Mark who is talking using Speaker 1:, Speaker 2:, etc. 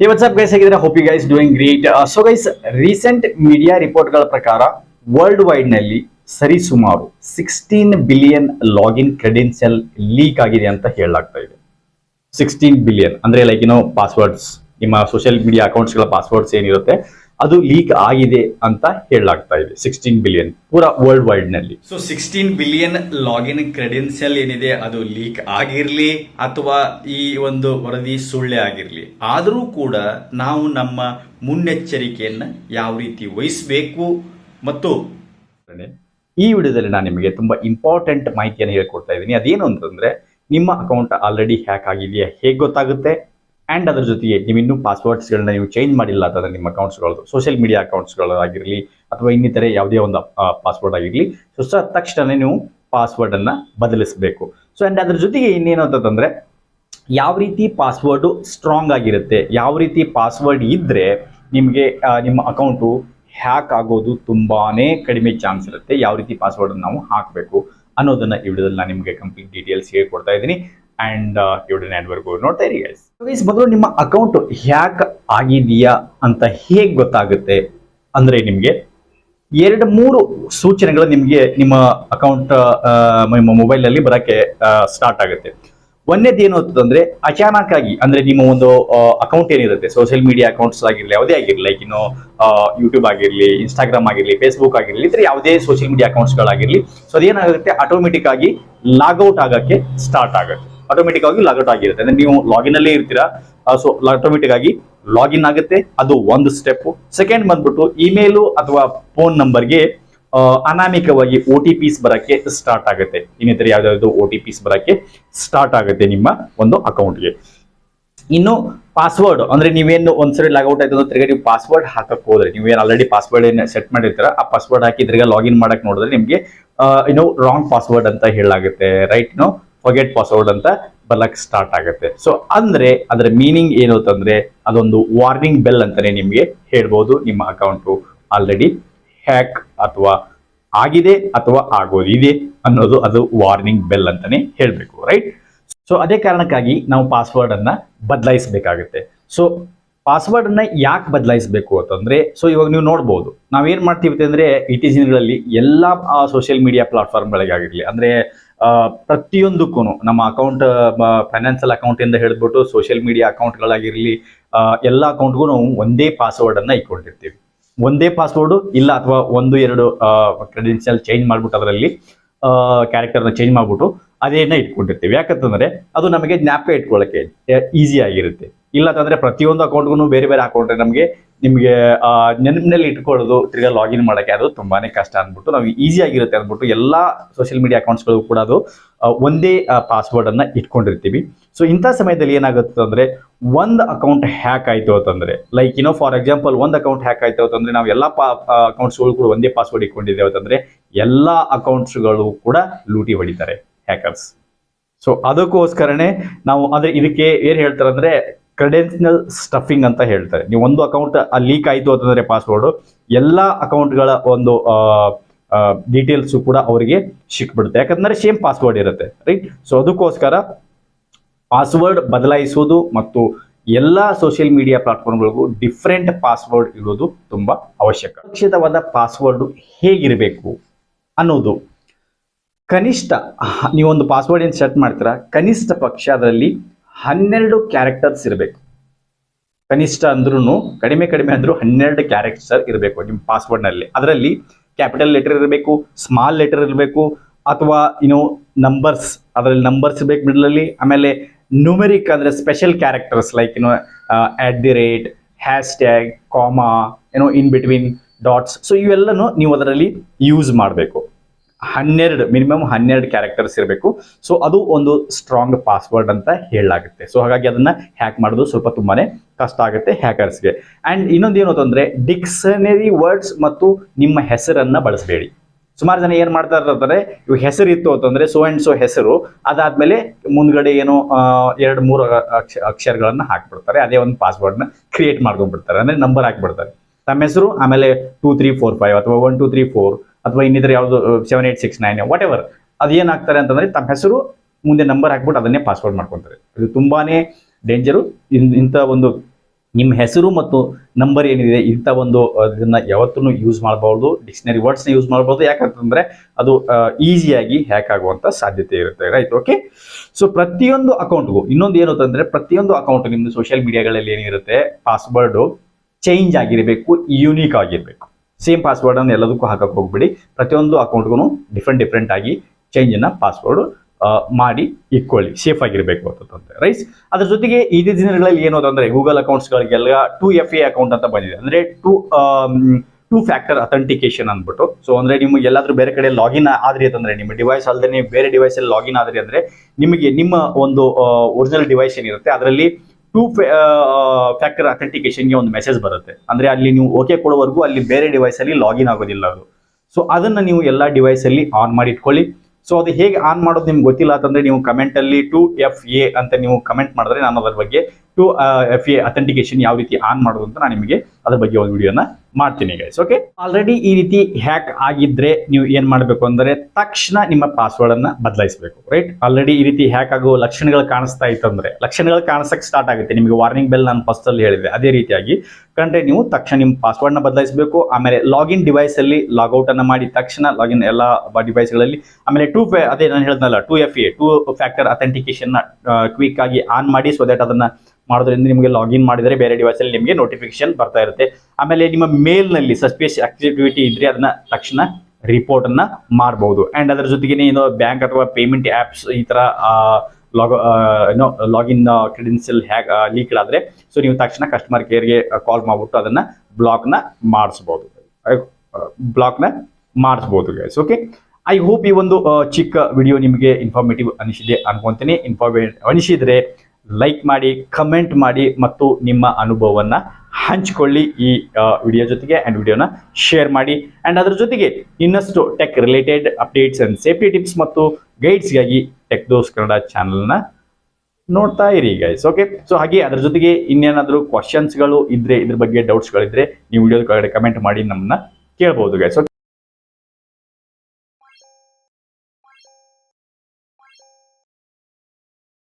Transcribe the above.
Speaker 1: Hey what's up guys ಹೇಗಿದ್ರೆ hope you guys doing great so guys recent media ರಿಪೋರ್ಟ್ಗಳ ಪ್ರಕಾರ world ವೈಡ್ನಲ್ಲಿ ಸರಿಸುಮಾರು sixteen billion login credential leak ಆಗಿದೆ ಅಂತ ಹೇಳಲಾಗ್ತಾ ಇದೆ. ಸಿಕ್ಸ್ಟೀನ್ ಬಿಲಿಯನ್ ಅಂದ್ರೆ ಲೈಕ್ ಏನೋ ಪಾಸ್ವರ್ಡ್ಸ್ ನಿಮ್ಮ ಸೋಷಿಯಲ್ ಮೀಡಿಯಾ ಅಕೌಂಟ್ಸ್ಗಳ ಪಾಸ್ವರ್ಡ್ಸ್ ಏನಿರುತ್ತೆ? ಅದು ಲೀಕ್ ಆಗಿದೆ ಅಂತ ಹೇಳಲಾಗ್ತಾ ಇದೆ. ಸಿಕ್ಸ್ಟೀನ್ ಬಿಲಿಯನ್ ಪೂರಾ world ವೈಡ್ನಲ್ಲಿ.
Speaker 2: So sixteen billion login credential ಏನಿದೆ ಅದು ಲೀಕ್ ಆಗಿರ್ಲಿ ಅಥವಾ ಈ ಒಂದು ವರದಿ ಸುಳ್ಳೆ ಆಗಿರ್ಲಿ. ಆದರೂ ಕೂಡ ನಾವು ನಮ್ಮ ಮುನ್ನೆಚ್ಚರಿಕೆಯನ್ನ ಯಾವ ರೀತಿ ವಹಿಸಬೇಕು ಮತ್ತು
Speaker 1: ಈ ವಿಡಿಯೋದಲ್ಲಿ ನಾನು ನಿಮಗೆ ತುಂಬಾ ಇಂಪಾರ್ಟೆಂಟ್ ಮಾಹಿತಿಯನ್ನು ಹೇಳ್ಕೊಡ್ತಾ ಇದ್ದೀನಿ. ಅದೇನು ಅಂತಂದ್ರೆ ನಿಮ್ಮ ಅಕೌಂಟ್ ಆಲ್ರೆಡಿ ಹ್ಯಾಕ್ ಆಗಿದೆಯಾ? ಹೇಗೆ ಗೊತ್ತಾಗುತ್ತೆ? ಅಂಡ್ ಅದ್ರ ಜೊತೆಗೆ ನೀವು ಇನ್ನೂ ಪಾಸ್ವರ್ಡ್ಸ್ಗಳನ್ನ ನೀವು ಚೇಂಜ್ ಮಾಡಿಲ್ಲ ಅಂತಂದ್ರೆ ನಿಮ್ಮ ಅಕೌಂಟ್ಸ್ಗಳದ್ದು ಸೋಷಿಯಲ್ ಮೀಡಿಯಾ ಅಕೌಂಟ್ಸ್ಗಳಾಗಿರಲಿ ಅಥವಾ ಇನ್ನಿತರೆ ಯಾವುದೇ ಒಂದು ಪಾಸ್ವರ್ಡ್ ಆಗಿರಲಿ ಸೊ ಸ ತಕ್ಷಣ ನೀವು ಪಾಸ್ವರ್ಡ್ ಅನ್ನ ಬದಲಿಸಬೇಕು. ಸೊ ಅಂಡ್ ಅದ್ರ ಜೊತೆಗೆ ಇನ್ನೇನು ಅಂತಂದ್ರೆ ಯಾವ ರೀತಿ ಪಾಸ್ವರ್ಡು ಸ್ಟ್ರಾಂಗ್ ಆಗಿರುತ್ತೆ, ಯಾವ ರೀತಿ ಪಾಸ್ವರ್ಡ್ ಇದ್ದರೆ ನಿಮಗೆ ನಿಮ್ಮ ಅಕೌಂಟು ಹ್ಯಾಕ್ ಆಗೋದು ತುಂಬಾನೇ ಕಡಿಮೆ ಚಾನ್ಸ್ ಇರುತ್ತೆ, ಯಾವ ರೀತಿ ಪಾಸ್ವರ್ಡ್ ನಾವು ಹಾಕಬೇಕು ಅನ್ನೋದನ್ನ ಈ ವಿಡಿಯೋದಲ್ಲಿ ನಾನು ನಿಮಗೆ ಕಂಪ್ಲೀಟ್ ಡೀಟೇಲ್ಸ್ ಹೇಳ್ಕೊಡ್ತಾ ಇದ್ದೀನಿ. ಅಂಡ್ ಈ ನೆಟ್ವರ್ಕ್ ನೋಡ್ತಾ ಇರಿ ಗೈಸ್ ಗೈಸ್ ಮೊದಲು ನಿಮ್ಮ ಅಕೌಂಟ್ ಹ್ಯಾಕ್ ಆಗಿದೆಯಾ ಅಂತ ಹೇಗ್ ಗೊತ್ತಾಗುತ್ತೆ? ಅಂದ್ರೆ ನಿಮ್ಗೆ ಎರಡು ಮೂರು ಸೂಚನೆಗಳು ನಿಮ್ಗೆ ನಿಮ್ಮ ಅಕೌಂಟ್ ನಿಮ್ಮ ಮೊಬೈಲ್ ಅಲ್ಲಿ ಬರಕ್ಕೆ ಸ್ಟಾರ್ಟ್ ಆಗುತ್ತೆ. ಒಂದೇದು ಏನು ಅಂತಂದ್ರೆ ಅಚಾನಕ್ ಆಗಿ ಅಂದ್ರೆ ನಿಮ್ಮ ಒಂದು ಅಕೌಂಟ್ ಏನಿರುತ್ತೆ ಸೋಷಿಯಲ್ ಮೀಡಿಯಾ ಅಕೌಂಟ್ಸ್ ಆಗಿರ್ಲಿ, ಯಾವುದೇ ಆಗಿರ್ಲಿ ಲೈಕ್ ಇನ್ನು ಯೂಟ್ಯೂಬ್ ಆಗಿರಲಿ ಇನ್ಸ್ಟಾಗ್ರಾಮ್ ಆಗಿರ್ಲಿ ಫೇಸ್ಬುಕ್ ಆಗಿರಲಿ ಇತರ ಯಾವುದೇ ಸೋಷಿಯಲ್ ಮೀಡಿಯಾ ಅಕೌಂಟ್ಸ್ಗಳಾಗಿರಲಿ ಸೊ ಅದೇನಾಗುತ್ತೆ ಆಟೋಮೆಟಿಕ್ ಆಗಿ ಲಾಗ್ಔಟ್ ಆಗಕ್ಕೆ ಸ್ಟಾರ್ಟ್ ಆಗುತ್ತೆ. ಆಟೋಮೆಟಿಕ್ ಆಗಿ ಲಾಗೌಟ್ ಆಗಿರುತ್ತೆ. ಅಂದ್ರೆ ನೀವು ಲಾಗಿನ್ ಅಲ್ಲೇ ಇರ್ತೀರಾ ಸೊ ಆಟೋಮೆಟಿಕ್ ಆಗಿ ಲಾಗಿನ್ ಆಗುತ್ತೆ. ಅದು ಒಂದು ಸ್ಟೆಪ್ ಸೆಕೆಂಡ್ ಬಂದ್ಬಿಟ್ಟು ಇಮೇಲು ಅಥವಾ ಫೋನ್ ನಂಬರ್ಗೆ ಅನಾಮಿಕವಾಗಿ ಒ ಟಿ ಪಿಸ್ ಬರಕ್ಕೆ ಸ್ಟಾರ್ಟ್ ಆಗುತ್ತೆ. ಇನ್ನಿತರ ಯಾವ್ದಾದ್ರು ಒ ಟಿ ಪಿಸ್ ಬರಕ್ಕೆ ಸ್ಟಾರ್ಟ್ ಆಗುತ್ತೆ ನಿಮ್ಮ ಒಂದು ಅಕೌಂಟ್ಗೆ ಇನ್ನು ಪಾಸ್ವರ್ಡ್ ಅಂದ್ರೆ ನೀವೇನು ಒಂದ್ಸರಿ ಲಾಗೌಟ್ ಆಯ್ತು ಅಂದ್ರೆ ತಿರ್ಗಾ ನೀವು ಪಾಸ್ವರ್ಡ್ ಹಾಕಕ್ ಹೋದ್ರೆ ನೀವೇನು ಆಲ್ರೆಡಿ ಪಾಸ್ವರ್ಡ್ ಏನು ಸೆಟ್ ಮಾಡಿರ್ತೀರ, ಆ ಪಾಸ್ವರ್ಡ್ ಹಾಕಿ ತಿರ್ಗಾ ಲಾಗಿನ್ ಮಾಡಕ್ ನೋಡಿದ್ರೆ ನಿಮಗೆ ಏನು ರಾಂಗ್ ಪಾಸ್ವರ್ಡ್ ಅಂತ ಹೇಳಾಗುತ್ತೆ ರೈಟ್ ನೋ ಫೊಗೆಟ್ ಪಾಸ್ವರ್ಡ್ ಅಂತ ಬರ್ಲಕ್ ಸ್ಟಾರ್ಟ್ ಆಗುತ್ತೆ. ಸೊ ಅಂದ್ರೆ, ಅದರ ಮೀನಿಂಗ್ ಏನು ಅಂತಂದ್ರೆ, ಅದೊಂದು ವಾರ್ನಿಂಗ್ ಬೆಲ್ ಅಂತಾನೆ ನಿಮಗೆ ಹೇಳ್ಬೋದು ನಿಮ್ಮ ಅಕೌಂಟು ಆಲ್ರೆಡಿ ಹ್ಯಾಕ್ ಅಥವಾ ಆಗಿದೆ ಅಥವಾ ಆಗೋದಿದೆ ಅನ್ನೋದು ಅದು ವಾರ್ನಿಂಗ್ ಬೆಲ್ ಅಂತಾನೆ ಹೇಳ್ಬೇಕು ರೈಟ್ ಸೊ ಅದೇ ಕಾರಣಕ್ಕಾಗಿ ನಾವು ಪಾಸ್ವರ್ಡ್ ಅನ್ನ ಬದಲಾಯಿಸಬೇಕಾಗುತ್ತೆ. ಸೊ ಪಾಸ್ವರ್ಡ್ ಅನ್ನ ಯಾಕೆ ಬದಲಾಯಿಸಬೇಕು ಅಂತಂದ್ರೆ ಸೊ ಇವಾಗ ನೀವು ನೋಡ್ಬೋದು. ನಾವೇನ್ ಮಾಡ್ತೀವಿ ಅಂದ್ರೆ ಇತ್ತೀಚಿನಗಳಲ್ಲಿ ಎಲ್ಲಾ ಸೋಷಿಯಲ್ ಮೀಡಿಯಾ ಪ್ಲಾಟ್ಫಾರ್ಮ್ಗಳಿಗಾಗಿರಲಿ ಅಂದ್ರೆ ಪ್ರತಿಯೊಂದಕ್ಕೂ ನಮ್ಮ ಅಕೌಂಟ್ ಫೈನಾನ್ಷಿಯಲ್ ಅಕೌಂಟ್ ಇಂದ ಹಿಡಿದ್ಬಿಟ್ಟು ಸೋಷಿಯಲ್ ಮೀಡಿಯಾ ಅಕೌಂಟ್ಗಳಾಗಿರಲಿ ಎಲ್ಲ ಅಕೌಂಟ್ಗೂ ನಾವು ಒಂದೇ ಪಾಸ್ವರ್ಡ್ ಅನ್ನ ಇಟ್ಕೊಂಡಿರ್ತೀವಿ. ಒಂದೇ ಪಾಸ್ವರ್ಡ್ ಇಲ್ಲ ಅಥವಾ ಒಂದು, ಎರಡು ಕ್ರೆಡೆನ್ಷಿಯಲ್ ಚೇಂಜ್ ಮಾಡ್ಬಿಟ್ಟು ಅದರಲ್ಲಿ ಕ್ಯಾರೆಕ್ಟರ್ನ ಚೇಂಜ್ ಮಾಡ್ಬಿಟ್ಟು ಅದೇನ ಇಟ್ಕೊಂಡಿರ್ತೀವಿ. ಯಾಕಂತಂದ್ರೆ, ಅದು ನಮಗೆ ಜ್ಞಾಪಕ ಇಟ್ಕೊಳ್ಳಕ್ಕೆ ಈಸಿ ಆಗಿರುತ್ತೆ. ಇಲ್ಲ ಅಂತಂದ್ರೆ ಪ್ರತಿಯೊಂದು ಅಕೌಂಟ್ಗೂ ಬೇರೆ ಬೇರೆ ಹಾಕೊಂಡ್ರೆ ನಮಗೆ ನಿಮಗೆ ನೆನಪಿನಲ್ಲಿ ಇಟ್ಕೊಳ್ಳೋದು, ತಿರ್ಗಾ ಲಾಗಿನ್ ಮಾಡೋಕ್ಕೆ ಅದು ತುಂಬಾನೇ ಕಷ್ಟ ಅಂದ್ಬಿಟ್ಟು, ನಾವು ಈಸಿ ಆಗಿರುತ್ತೆ ಅಂದ್ಬಿಟ್ಟು ಎಲ್ಲ ಸೋಷಿಯಲ್ ಮೀಡಿಯಾ ಅಕೌಂಟ್ಸ್ಗಳು ಕೂಡ ಅದು ಒಂದೇ ಪಾಸ್ವರ್ಡ್ ಅನ್ನ ಇಟ್ಕೊಂಡಿರ್ತೀವಿ. ಸೊ ಇಂಥ ಸಮಯದಲ್ಲಿ ಏನಾಗುತ್ತೆ ಅಂದ್ರೆ, ಒಂದು ಅಕೌಂಟ್ ಹ್ಯಾಕ್ ಆಯ್ತು ಅಂತಂದ್ರೆ, ಲೈಕ್ ಏನೋ ಫಾರ್ ಎಕ್ಸಾಂಪಲ್ ಒಂದು ಅಕೌಂಟ್ ಹ್ಯಾಕ್ ಆಯ್ತು ಅಂತಂದ್ರೆ, ನಾವು ಎಲ್ಲ ಅಕೌಂಟ್ಸ್ಗಳು ಕೂಡ ಒಂದೇ ಪಾಸ್ವರ್ಡ್ ಇಟ್ಕೊಂಡಿದ್ದೇವೆ ಅಂತಂದ್ರೆ, ಎಲ್ಲ ಅಕೌಂಟ್ಸ್ಗಳು ಕೂಡ ಲೂಟಿ ಹೊಡಿತಾರೆ ಹ್ಯಾಕರ್ಸ್. ಸೊ ಅದಕ್ಕೋಸ್ಕರನೇ ನಾವು, ಅಂದ್ರೆ ಇದಕ್ಕೆ ಏನ್ ಹೇಳ್ತಾರೆ ಅಂದ್ರೆ ಕ್ರೆಡೆನ್ಷಿಯಲ್ ಸ್ಟಫಿಂಗ್ ಅಂತ ಹೇಳ್ತಾರೆ. ನೀವು ಒಂದು ಅಕೌಂಟ್ ಲೀಕ್ ಆಯಿತು ಅಂತಂದ್ರೆ ಪಾಸ್ವರ್ಡ್ ಎಲ್ಲ ಅಕೌಂಟ್ಗಳ ಒಂದು ಡೀಟೇಲ್ಸ್ ಕೂಡ ಅವರಿಗೆ ಸಿಕ್ಬಿಡುತ್ತೆ. ಯಾಕಂದ್ರೆ ಸೇಮ್ ಪಾಸ್ವರ್ಡ್ ಇರುತ್ತೆ ರೈಟ್ ಸೊ ಅದಕ್ಕೋಸ್ಕರ ಪಾಸ್ವರ್ಡ್ ಬದಲಾಯಿಸುವುದು ಮತ್ತು ಎಲ್ಲ ಸೋಷಿಯಲ್ ಮೀಡಿಯಾ ಪ್ಲಾಟ್ಫಾರ್ಮ್ಗಳಿಗೂ ಡಿಫ್ರೆಂಟ್ ಪಾಸ್ವರ್ಡ್ ಇರೋದು ತುಂಬಾ ಅವಶ್ಯಕ. ಸುರಕ್ಷಿತವಾದ ಪಾಸ್ವರ್ಡ್ ಹೇಗಿರಬೇಕು ಅನ್ನೋದು. ಕನಿಷ್ಠ ನೀವೊಂದು ಪಾಸ್ವರ್ಡ್ ಏನು ಸೆಟ್ ಮಾಡ್ತೀರಾ? ಕನಿಷ್ಠ ಪಕ್ಷ ಅದರಲ್ಲಿ ಹನ್ನೆರಡು ಕ್ಯಾರೆಕ್ಟರ್ಸ್ ಇರಬೇಕು. ಕನಿಷ್ಠ ಅಂದ್ರೂ ಕಡಿಮೆ ಕಡಿಮೆ ಅಂದ್ರೂ ಹನ್ನೆರಡು ಕ್ಯಾರೆಕ್ಟರ್ ಇರಬೇಕು ನಿಮ್ಮ ಪಾಸ್ವರ್ಡ್ನಲ್ಲಿ ಅದರಲ್ಲಿ ಕ್ಯಾಪಿಟಲ್ ಲೆಟರ್ ಇರಬೇಕು ಸ್ಮಾಲ್ ಲೆಟರ್ ಇರಬೇಕು, ಅಥವಾ ಇನ್ನು ನಂಬರ್ಸ್ ಅದರಲ್ಲಿ ನಂಬರ್ಸ್ ಇರಬೇಕು ಮಿಡ್ಲಲ್ಲಿ ಆಮೇಲೆ ನ್ಯೂಮೆರಿಕ್ ಅಂದ್ರೆ ಸ್ಪೆಷಲ್ ಕ್ಯಾರೆಕ್ಟರ್ಸ್ ಲೈಕ್ ಏನೋ at the rate hashtag comma ಏನೋ ಇನ್ ಬಿಟ್ವೀನ್ ಡಾಟ್ಸ್ ಸೊ ಇವೆಲ್ಲನೂ ನೀವು ಅದರಲ್ಲಿ ಯೂಸ್ ಮಾಡಬೇಕು. ಹನ್ನೆರಡು ಮಿನಿಮಮ್ ಹನ್ನೆರಡು ಕ್ಯಾರೆಕ್ಟರ್ಸ್ ಇರಬೇಕು. ಸೊ ಅದು ಒಂದು ಸ್ಟ್ರಾಂಗ್ ಪಾಸ್ವರ್ಡ್ ಅಂತ ಹೇಳಲಾಗುತ್ತೆ. ಸೊ ಹಾಗಾಗಿ ಅದನ್ನ ಹ್ಯಾಕ್ ಮಾಡೋದು ಸ್ವಲ್ಪ ತುಂಬಾನೇ ಕಷ್ಟ ಆಗುತ್ತೆ ಹ್ಯಾಕರ್ಸ್ಗೆ ಇನ್ನೊಂದು ಏನು ಅಂತಂದ್ರೆ ಡಿಕ್ಷನರಿ ವರ್ಡ್ಸ್ ಮತ್ತು ನಿಮ್ಮ ಹೆಸರನ್ನ ಬಳಸಬೇಡಿ. ಸುಮಾರು ಜನ ಏನು ಮಾಡ್ತಾ ಇರ್ತಾರೆ, ಇವಾಗ ಹೆಸರು ಇತ್ತು ಅಂತಂದ್ರೆ ಸೊ ಅಂಡ್ ಸೊ ಹೆಸರು, ಅದಾದ್ಮೇಲೆ ಮುಂದ್ಗಡೆ ಏನೋ ಎರಡು, ಮೂರು ಅಕ್ಷ, ಅಕ್ಷರಗಳನ್ನ ಹಾಕ್ಬಿಡ್ತಾರೆ. ಅದೇ ಒಂದು ಪಾಸ್ವರ್ಡ್ನ ಕ್ರಿಯೇಟ್ ಮಾಡ್ಕೊಂಡ್ಬಿಡ್ತಾರೆ. ಅಂದ್ರೆ ನಂಬರ್ ಹಾಕ್ಬಿಡ್ತಾರೆ. ತಮ್ಮ ಹೆಸರು, ಆಮೇಲೆ ಟೂ ತ್ರೀ ಫೋರ್ ಫೈವ್ ಅಥವಾ ಒನ್ ಟೂ ತ್ರೀ ಫೋರ್ ಅಥವಾ ಇನ್ನಿದ್ರೆ ಯಾವುದು seven eight six nine whatever ಅದೇನಾಗ್ತಾರೆ ಅಂತಂದರೆ ತಮ್ಮ ಹೆಸರು ಮುಂದೆ ನಂಬರ್ ಹಾಕ್ಬಿಟ್ಟು ಅದನ್ನೇ ಪಾಸ್ವರ್ಡ್ ಮಾಡ್ಕೊತಾರೆ. ಇದು ತುಂಬಾ ಡೇಂಜರು ಇಂಥ ಒಂದು ನಿಮ್ಮ ಹೆಸರು ಮತ್ತು ನಂಬರ್ ಏನಿದೆ, ಇಂಥ ಒಂದು ಅದನ್ನ ಯಾವತ್ತೂ ಯೂಸ್ ಮಾಡಬಾರ್ದು ಡಿಕ್ಷನರಿ ವರ್ಡ್ಸ್ನ ಯೂಸ್ ಮಾಡ್ಬೋದು ಯಾಕಂತಂದರೆ ಅದು ಈಸಿಯಾಗಿ ಹ್ಯಾಕ್ ಆಗುವಂಥ ಸಾಧ್ಯತೆ ಇರುತ್ತೆ. ರೈಟ್ ಓಕೆ ಸೊ ಪ್ರತಿಯೊಂದು ಅಕೌಂಟ್ಗೂ ಇನ್ನೊಂದು ಏನು ಅಂತಂದರೆ ಪ್ರತಿಯೊಂದು ಅಕೌಂಟ್ ನಿಮ್ಮ ಸೋಷಿಯಲ್ ಮೀಡಿಯಾಗಳಲ್ಲಿ ಏನಿರುತ್ತೆ ಪಾಸ್ವರ್ಡು ಚೇಂಜ್ ಆಗಿರಬೇಕು ಯೂನಿಕ್ ಆಗಿರಬೇಕು. ಸೇಮ್ ಪಾಸ್ವರ್ಡ್ ಅನ್ನು ಎಲ್ಲದಕ್ಕೂ ಹಾಕಕ್ಕೆ ಹೋಗ್ಬಿಡಿ. ಪ್ರತಿಯೊಂದು ಅಕೌಂಟ್ಗೂ ಡಿಫ್ರೆಂಟ್ ಡಿಫ್ರೆಂಟ್ ಆಗಿ ಚೇಂಜನ್ನು ಪಾಸ್ವರ್ಡ್ ಮಾಡಿ ಇಟ್ಕೊಳ್ಳಿ. ಸೇಫ್ ಆಗಿರಬೇಕು ಅಂತಂದ್ರೆ ರೈಸ್ ಅದ್ರ ಜೊತೆಗೆ ಈ ದಿನಗಳಲ್ಲಿ ಏನು ಅಂತಂದ್ರೆ ಗೂಗಲ್ ಅಕೌಂಟ್ಸ್ಗಳಿಗೆಲ್ಲ ಟು ಎಫ್ ಎ ಅಕೌಂಟ್ ಅಂತ ಬಂದಿದೆ. ಅಂದ್ರೆ ಟೂ ಟೂ ಫ್ಯಾಕ್ಟರ್ ಅಥೆಂಟಿಕೇಶನ್ ಅಂದ್ಬಿಟ್ಟು. ಸೊ ಅಂದ್ರೆ ನಿಮ್ಗೆ ಎಲ್ಲಾದರೂ ಬೇರೆ ಕಡೆ ಲಾಗಿನ್ ಆದ್ರಿ ಅಂತಂದ್ರೆ, ನಿಮ್ಮ ಡಿವೈಸ್ ಅಲ್ಲದೆ ಬೇರೆ ಡಿವೈಸ್ ಅಲ್ಲಿ ಲಾಗಿನ್ ಆದ್ರಿ ಅಂದ್ರೆ ನಿಮಗೆ ನಿಮ್ಮ ಒಂದು ಒರಿಜಿನಲ್ ಡಿವೈಸ್ ಏನಿರುತ್ತೆ, ಅದರಲ್ಲಿ ಟೂ ಫ್ಯಾಕ್ಟರ್ ಅಥೆಂಟಿಕೇಶನ್ಗೆ ಒಂದು ಮೆಸೇಜ್ ಬರುತ್ತೆ. ಅಂದರೆ ಅಲ್ಲಿ ನೀವು ಓಕೆ ಕೊಡೋವರೆಗೂ ಅಲ್ಲಿ ಬೇರೆ ಡಿವೈಸಲ್ಲಿ ಲಾಗಿನ್ ಆಗೋದಿಲ್ಲ ಅದು. ಸೊ ಅದನ್ನ ನೀವು ಎಲ್ಲ ಡಿವೈಸಲ್ಲಿ ಆನ್ ಮಾಡಿ ಇಟ್ಕೊಳ್ಳಿ. ಸೊ ಅದು ಹೇಗೆ ಆನ್ ಮಾಡೋದು ನಿಮ್ಗೆ ಗೊತ್ತಿಲ್ಲ ಅಂತಂದರೆ ನೀವು ಕಮೆಂಟಲ್ಲಿ ಟು ಎಫ್ ಎ ಅಂತ ನೀವು ಕಮೆಂಟ್ ಮಾಡಿದ್ರೆ ನಾನು ಅದರ ಬಗ್ಗೆ ಟು ಎಫ್ ಎ ಅಥೆಂಟಿಕೇಶನ್ ಯಾವ ರೀತಿ ಆನ್ ಮಾಡೋದು ಅಂತ ನಾನು ನಿಮಗೆ ಅದ್ರ ಬಗ್ಗೆ ಒಂದು ವಿಡಿಯೋನ ಮಾಡ್ತೀನಿ ಗೈಸ್ ಓಕೆ ಆಲ್ರೆಡಿ ಈ ರೀತಿ ಹ್ಯಾಕ್ ಆಗಿದ್ರೆ ನೀವು ಏನ್ ಮಾಡಬೇಕು ಅಂದ್ರೆ ತಕ್ಷಣ ನಿಮ್ಮ ಪಾಸ್ವರ್ಡ್ ಅನ್ನ ಬದಲಾಯಿಸಬೇಕು ರೈಟ್ ಆಲ್ರೆಡಿ ಈ ರೀತಿ ಹ್ಯಾಕ್ ಆಗೋ ಲಕ್ಷಣಗಳು ಕಾಣಿಸ್ತಾ ಇತ್ತಂದ್ರೆ ಲಕ್ಷಣಗಳು ಕಾಣಿಸಕ್ಕೆ ಸ್ಟಾರ್ಟ್ ಆಗುತ್ತೆ. ನಿಮಗೆ ವಾರ್ನಿಂಗ್ ಬೆಲ್ ನಾನು ಫಸ್ಟ್ ಅಲ್ಲಿ ಹೇಳಿದೆ, ಅದೇ ರೀತಿಯಾಗಿ ಕಂಡ್ರೆ ನೀವು ತಕ್ಷಣ ನಿಮ್ಮ ಪಾಸ್ವರ್ಡ್ನ ಬದಲಾಯಿಸಬೇಕು, ಆಮೇಲೆ ಲಾಗಿನ್ ಡಿವೈಸ್ ಅಲ್ಲಿ ಲಾಗ್ಔಟ್ ಅನ್ನ ಮಾಡಿ ತಕ್ಷಣ ಲಾಗಿನ್ ಎಲ್ಲ ಡಿವೈಸ್ಗಳಲ್ಲಿ ಆಮೇಲೆ ಟೂ ಅದೇ ನಾನು ಹೇಳಿದ್ನಲ್ಲ two F A two factor authentication quick ಆಗಿ ಆನ್ ಮಾಡಿ ಸೊ ದಟ್ ಅದನ್ನ ಮಾಡೋದ್ರಿಂದ ನಿಮಗೆ ಲಾಗಿನ್ ಮಾಡಿದರೆ ಬೇರೆ ಡಿವೈಸ್ ಅಲ್ಲಿ ನಿಮಗೆ ನೋಟಿಫಿಕೇಶನ್ ಬರ್ತಾ ಇರುತ್ತೆ. ಆಮೇಲೆ ನಿಮ್ಮ ಮೇಲ್ನಲ್ಲಿ ನಲ್ಲಿ ಸಸ್ಪಿಯಸ್ ಆಕ್ಟಿವಿಟಿ ಇದ್ರೆ ಅದನ್ನ ತಕ್ಷಣ ರಿಪೋರ್ಟ್ ಅನ್ನ ಮಾಡಬಹುದು ಅಂಡ್ ಅದರ ಜೊತೆಗೆ ಏನು ಬ್ಯಾಂಕ್ ಅಥವಾ ಪೇಮೆಂಟ್ ಆಪ್ಸ್ ಈ ತರ ಲಾಗ್ ಏನೋ ಲಾಗಿನ್ ಕ್ರೆಡೆನ್ಷಿಯಲ್ ಹ್ಯಾಕ್ ಲೀಕ್ ಆದ್ರೆ ಸೊ ನೀವು ತಕ್ಷಣ ಕಸ್ಟಮರ್ ಕೇರ್ಗೆ ಕಾಲ್ ಮಾಡ್ಬಿಟ್ಟು ಅದನ್ನ ಬ್ಲಾಕ್ನ ಮಾಡಿಸ್ಬೋದು. ಬ್ಲಾಕ್ನ ಮಾಡಿಸ್ಬೋದು ಗೈಸ್ ಓಕೆ ಐ ಹೋಪ್ ಈ ಒಂದು ಚಿಕ್ಕ ವಿಡಿಯೋ ನಿಮಗೆ ಇನ್ಫಾರ್ಮೇಟಿವ್ ಅನಿಸಿದೆ ಅನ್ಕೊಂತೀನಿ. ಇನ್ಫಾರ್ಮೇ ಅನಿಸಿದ್ರೆ ಲೈಕ್ ಮಾಡಿ ಕಮೆಂಟ್ ಮಾಡಿ ಮತ್ತು ನಿಮ್ಮ ಅನುಭವವನ್ನ ಹಂಚಿಕೊಳ್ಳಿ ಈ ವಿಡಿಯೋ ಜೊತೆಗೆ ಆ್ಯಂಡ್ ವಿಡಿಯೋನ ಶೇರ್ ಮಾಡಿ. ಆ್ಯಂಡ್ ಅದರ ಜೊತೆಗೆ ಇನ್ನಷ್ಟು tech related updates and safety tips ಮತ್ತು ಗೈಡ್ಸ್ಗಾಗಿ ಟೆಕ್ ದೋಸ್ ಕನ್ನಡ ಚಾನಲ್ನ ನೋಡ್ತಾ ಇರಿ ಗೈಸ್ ಓಕೆ ಸೊ ಹಾಗೆ ಅದ್ರ ಜೊತೆಗೆ ಇನ್ನೇನಾದರೂ ಕ್ವಶನ್ಸ್ಗಳು ಇದ್ರೆ, ಇದ್ರ ಬಗ್ಗೆ ಡೌಟ್ಸ್ಗಳಿದ್ರೆ ನೀವು ವಿಡಿಯೋದ ಕೆಳಗಡೆ ಕಮೆಂಟ್ ಮಾಡಿ ನಮ್ಮನ್ನ ಕೇಳ್ಬೋದು ಗೈಸ್ ಓಕೆ